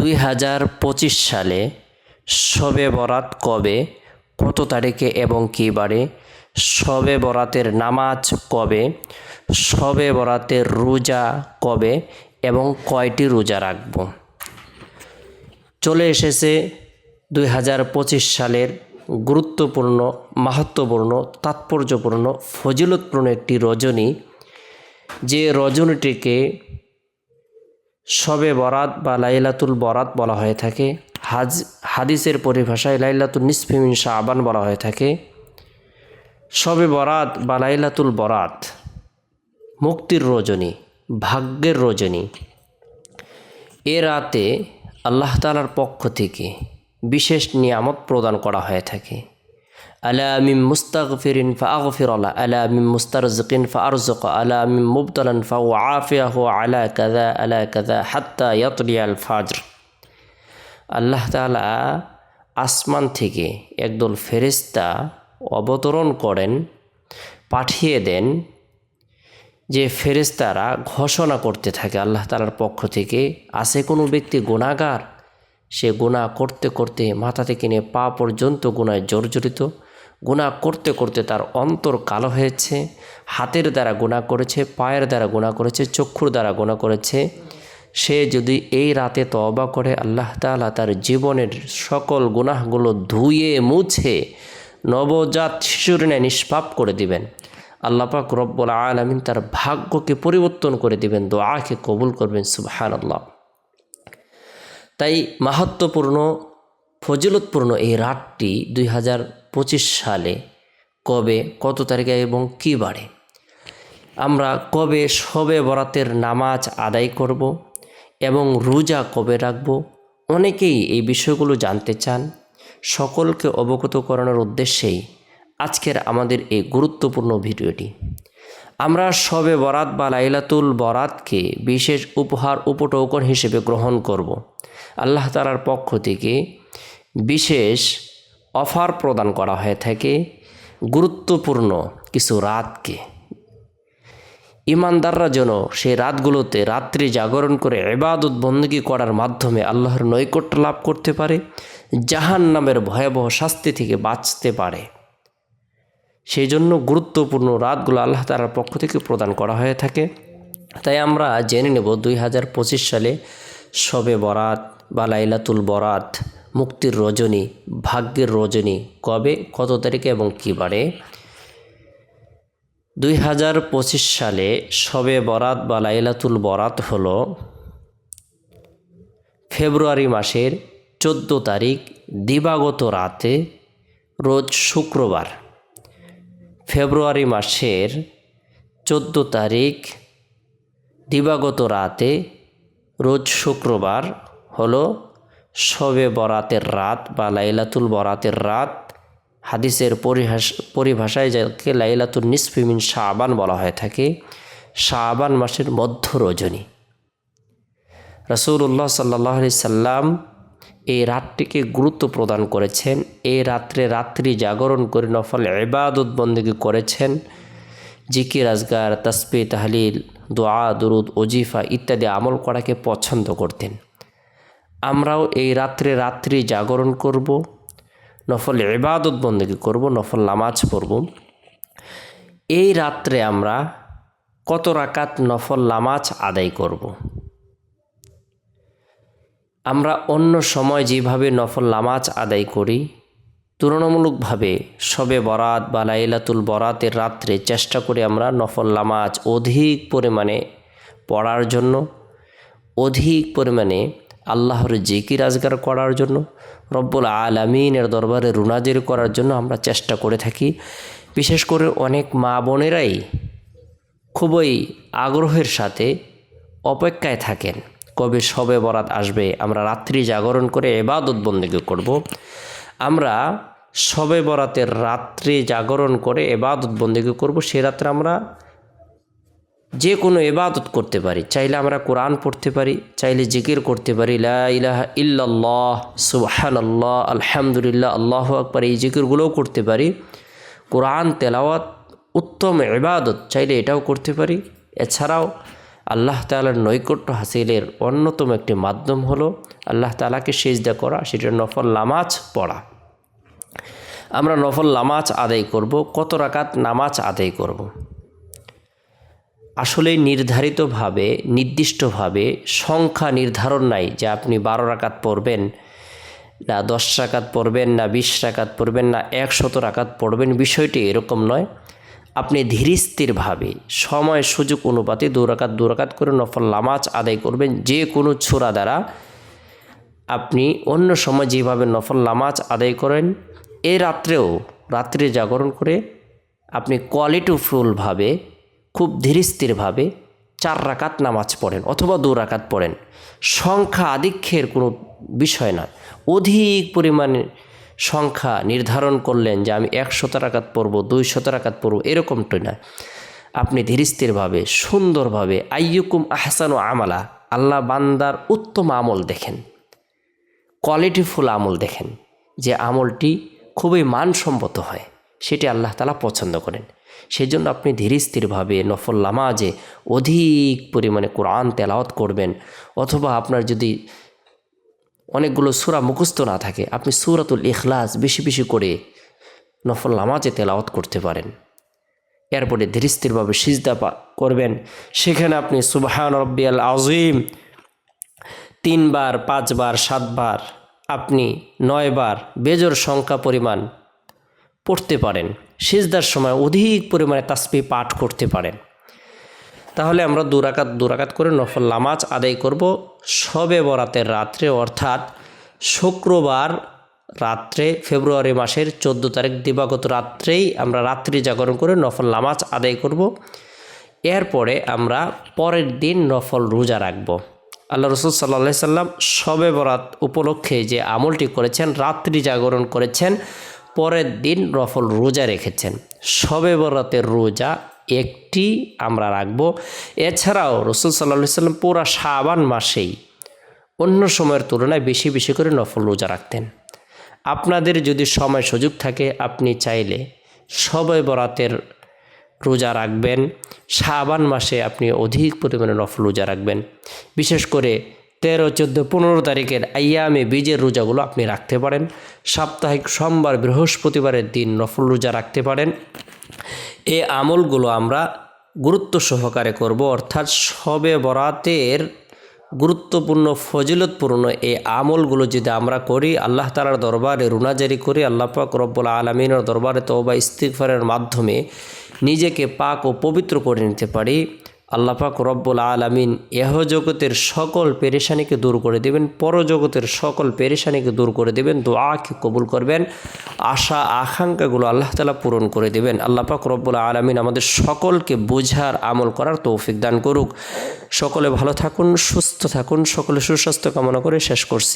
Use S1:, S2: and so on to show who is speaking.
S1: দুই হাজার পঁচিশ সালে শবে বরাত কবে, কত তারিখে এবং কী বারে, শবে বরাতের নামাজ কবে, শবে বরাতের রোজা কবে এবং কয়টি রোজা রাখব? চলে এসেছে দুই হাজার পঁচিশ সালের গুরুত্বপূর্ণ মাহাত্মপূর্ণ তাৎপর্যপূর্ণ, ফজিলতপূর্ণ একটি রজনী। যে রজনীটিকে শবে বরাত বা লাইলাতুল বরাত বলা হয়ে থাকে। হাজ, হাদিসের পরিভাষায় লাইলাতুল নিসফিমিন শাহবান বলা হয়ে থাকে। শবে বরাত বা লাইলাতুল বরাত মুক্তির রজনী, ভাগ্যের রজনী। এ রাতে আল্লাহ তালার পক্ষ থেকে বিশেষ নিয়ামত প্রদান করা হয়ে থাকে। আলা মিম মুস্তাগফিরিন ফা আগফির আল্লাহ আলা মিম মুস্তারজকিন ফা আরজক আলা মিম মুবতলান ফা ও আফিয়াহ আলা কাদা আলা কাদা হাত্তা ইয়াতলিয়াল ফাজর আল্লাহ তালা আসমান থেকে একদল ফেরিস্তা অবতরণ করেন, পাঠিয়ে দেন, যে ফেরেস্তারা ঘোষণা করতে থাকে আল্লাহ তালার পক্ষ থেকে, আছে কোনো ব্যক্তি গুণাগার সে গুণা করতে করতে মাথা থেকে নিয়ে পা পর্যন্ত গুণায় জর্জরিত। গুণা করতে করতে তার অন্তর কালো হয়েছে, হাতের দ্বারা গুণা করেছে, পায়ের দ্বারা গুণা করেছে, চক্ষুর দ্বারা গুণা করেছে। সে যদি এই রাতে তবা করে, আল্লাহ তালা তার জীবনের সকল গুনাহগুলো ধুয়ে মুছে নবজাত শিশুর ন্যায় নিষ্পাপ করে দিবেন। আল্লাপাক রব্বুল আলমিন তার ভাগ্যকে পরিবর্তন করে দিবেন, দোয়াকে কবুল করবেন সুবাহান আল্লাহ তাই মাহাত্মপূর্ণ, ফজিলতপূর্ণ এই রাতটি দুই হাজার পঁচিশ সালে কবে, কত তারিখে এবং কী বারে আমরা কবে শবে বরাতের নামাজ আদায় করব এবং রোজা কবে রাখব? অনেকেই এই বিষয়গুলো জানতে চান। সকলকে অবগত করানোর উদ্দেশ্যেই আজকের আমাদের এই গুরুত্বপূর্ণ ভিডিওটি। আমরা সবে বরাত বা লাইলাতুল বরাতকে বিশেষ উপহার, উপটৌকন হিসেবে গ্রহণ করব। আল্লাহ তালার পক্ষ থেকে বিশেষ অফার প্রদান করা হয়ে থাকে গুরুত্বপূর্ণ কিছু রাতকে। ইমানদাররা যেন সেই রাতগুলোতে রাত্রি জাগরণ করে এবাদত বন্দী করার মাধ্যমে আল্লাহর নৈকট্য লাভ করতে পারে জাহান নামের ভয়াবহ শাস্তি থেকে বাঁচতে পারে। সেই জন্য গুরুত্বপূর্ণ রাতগুলো আল্লাহ তালার পক্ষ থেকে প্রদান করা হয়ে থাকে। তাই আমরা জেনে নেব দুই হাজার পঁচিশ সালে শবে বরাত বা লাইলাতুল বরাত মুক্তির রজনী, ভাগ্যের রজনী কবে, কত তারিখে এবং কী বারে? দুই হাজার পঁচিশ সালে শবে বরাত বা লাইলাতুল বরাত হল ফেব্রুয়ারি মাসের চোদ্দ তারিখ, দিবাগত রাতে, রোজ শুক্রবার। ফেব্রুয়ারি মাসের চোদ্দ তারিখ, দিবাগত রাতে, রোজ শুক্রবার হলো শবে বরাতের রাত বা লাইলাতুল বরাতের রাত হাদিসের পরিভাষায় যাকে লাইলাতুল নিসফিমিন শাহবান বলা হয়ে থাকে শাহবান মাসের মধ্য রজনী। রসুল্লাহ সাল্লাহ সাল্লাম এই রাতটিকে গুরুত্ব প্রদান করেছেন। এই রাত্রে রাত্রি জাগরণ করে নফল এবাদত বন্দী করেছেন। জিকির, আজগার তসপি তাহলিল, দোয়া, দুরুদ, ওজিফা ইত্যাদি আমল করাকে পছন্দ করতেন। আমরাও এই রাত্রে রাত্রি জাগরণ করব, নফল এবাদত বন্দী করব, নফল নামাজ পড়ব। এই রাত্রে আমরা কত রাকাত নফল নামাজ আদায় করব? আমরা অন্য সময় যেভাবে নফল নামাজ আদায় করি, তুলনামূলকভাবে সবে বরাত বা লাইলাতুল বরাতের রাত্রে চেষ্টা করে আমরা নফল নামাজ অধিক পরিমাণে পড়ার জন্য, অধিক পরিমাণে আল্লাহর জিকির আজগার করার জন্য, রব্বুল আলমিনের দরবারে রুনাজির করার জন্য আমরা চেষ্টা করে থাকি বিশেষ করে অনেক মা বোনেরাই খুবই আগ্রহের সাথে অপেক্ষায় থাকেন, কবে সবে বরাত আসবে, আমরা রাত্রি জাগরণ করে এবাদত বন্দিকে করব। আমরা সবে বরাতের রাত্রি জাগরণ করে এবাদত বন্দিকে করব, সে রাত্রে আমরা যে কোনো এবাদত করতে পারি। চাইলে আমরা কোরআন পড়তে পারি, চাইলে জিকির করতে পারি। লা ইলাহা ইল্লাল্লাহ, সুবহানাল্লাহ, আলহামদুলিল্লাহ, আল্লাহ আকবার এই জিকিরগুলোও করতে পারি। কোরআন, তেলাওয়াত উত্তম এবাদত চাইলে এটাও করতে পারি। এছাড়াও আল্লাহ তালার নৈকট্য হাসিলের অন্যতম একটি মাধ্যম হলো আল্লাহ তালাকে সেজদা করা সেটা নফল নামাজ পড়া। আমরা নফল নামাজ আদায় করব, কত রাকাত নামাজ আদায় করব। আসলে নির্ধারিতভাবে, নির্দিষ্টভাবে সংখ্যা নির্ধারণ নাই যে আপনি বারো রাকাত পড়বেন না দশ রাকাত পড়বেন না বিশ রাকাত পড়বেন না একশত রাকাত পড়বেন, বিষয়টি এরকম নয়। আপনি ধীরস্থিরভাবে সময় সুযোগ অনুপাতে দুরাকাত দুরাকাত করে নফল নামাজ আদায় করবেন। যে কোনো ছোড়া দ্বারা আপনি অন্য সময় যেভাবে নফল নামাজ আদায় করেন, এ রাত্রেও রাত্রে জাগরণ করে আপনি কোয়ালিটিফুলভাবে খুব ধীরস্থিরভাবে চার রাকাত নামাজ পড়েন অথবা দু রাকাত পড়েন। সংখ্যা আধিক্যের কোনো বিষয় নয় অধিক পরিমাণে সংখ্যা নির্ধারণ করলেন যে আমি একশত রাকাত পড়ব দুই শত রাকাত পড়ব এরকমটাই না। আপনি ধীরস্থিরভাবে, সুন্দরভাবে, আইয়ুকুম আহসান ও আমালা, আল্লাহ বান্দার উত্তম আমল দেখেন। কোয়ালিটিফুল আমল দেখেন যে আমলটি খুবই মানসম্মত হয়, সেটি আল্লাহ তালা পছন্দ করেন। সেই জন্য আপনি ধীরস্থিরভাবে নফল নামাজে অধিক পরিমাণে কোরআন তেলাওয়াত করবেন। অথবা আপনার যদি অনেকগুলো সুরা মুখস্থ না থাকে, আপনি সুরাতুল ইখলাস বেশি বেশি করে নফল নামাজে তেলাওয়াত করতে পারেন। এরপরে ধীরস্থিরভাবে সিজদা করবেন। সেখানে আপনি সুবাহান রব্বিয়াল আজিম তিনবার, পাঁচবার, সাতবার, আপনি নয়বার বেজোর সংখ্যা পরিমাণ পড়তে পারেন। সিজদার সময় অধিক পরিমাণে তাসবি পাঠ করতে পারেন। তাহলে আমরা দুরাকাত দুরাকাত করে নফল নামাজ আদায় করব সবে বরাতের রাত্রে, অর্থাৎ শুক্রবার রাত্রে ফেব্রুয়ারি মাসের চোদ্দ তারিখ দিবাগত রাত্রেই আমরা রাত্রি জাগরণ করে নফল নামাজ আদায় করব। এরপরে আমরা পরের দিন নফল রোজা রাখব। আল্লাহ রসুল সাল্লা সাল্লাম সবে বরাত উপলক্ষে যে আমলটি করেছেন, রাত্রি জাগরণ করেছেন পরের দিন রফল রোজা রেখেছেন। সবে বরাতের রোজা একটি আমরা রাখব। এছাড়াও রসুল সাল্লা সাল্লাম পুরা সাবান মাসেই অন্য সময়ের তুলনায় বেশি বেশি করে নফল রোজা রাখতেন। আপনাদের যদি সময় সুযোগ থাকে, আপনি চাইলে সবে বরাতের রোজা রাখবেন। শাবান মাসে আপনি অধিক পরিমাণে নফল রোজা রাখবেন। বিশেষ করে তেরো, চোদ্দ, পনেরো তারিখের আইয়ামে বীজের রোজাগুলো আপনি রাখতে পারেন। সাপ্তাহিক সোমবার, বৃহস্পতিবারের দিন নফল রোজা রাখতে পারেন। এই আমলগুলো আমরা গুরুত্ব সহকারে করব, অর্থাৎ সবে বরাতের গুরুত্বপূর্ণ, ফজিলতপূর্ণ এই আমলগুলো যদি আমরা করি, আল্লাহ তালার দরবারে রুনাজারি করি, আল্লাহ পাক রব্বুল আলমিনের দরবারে তওবা ইস্তিগফারের মাধ্যমে নিজেকে পাক ও পবিত্র করে নিতে পারি। আল্লাহ পাক রব্বুল আলমিন এহ জগতের সকল পেরেশানিকে দূর করে দেবেন, পরজগতের সকল পেরেশানিকে দূর করে দেবেন, দোয়াকে কবুল করবেন, আশা, আকাঙ্ক্ষাগুলো আল্লাহ তালা পূরণ করে দেবেন। আল্লাহ পাক রব্বুল আলমিন আমাদের সকলকে বোঝার, আমল করার তৌফিক দান করুক। সকলে ভালো থাকুন, সুস্থ থাকুন, সকলে সুস্বাস্থ্য কামনা করে শেষ করছি।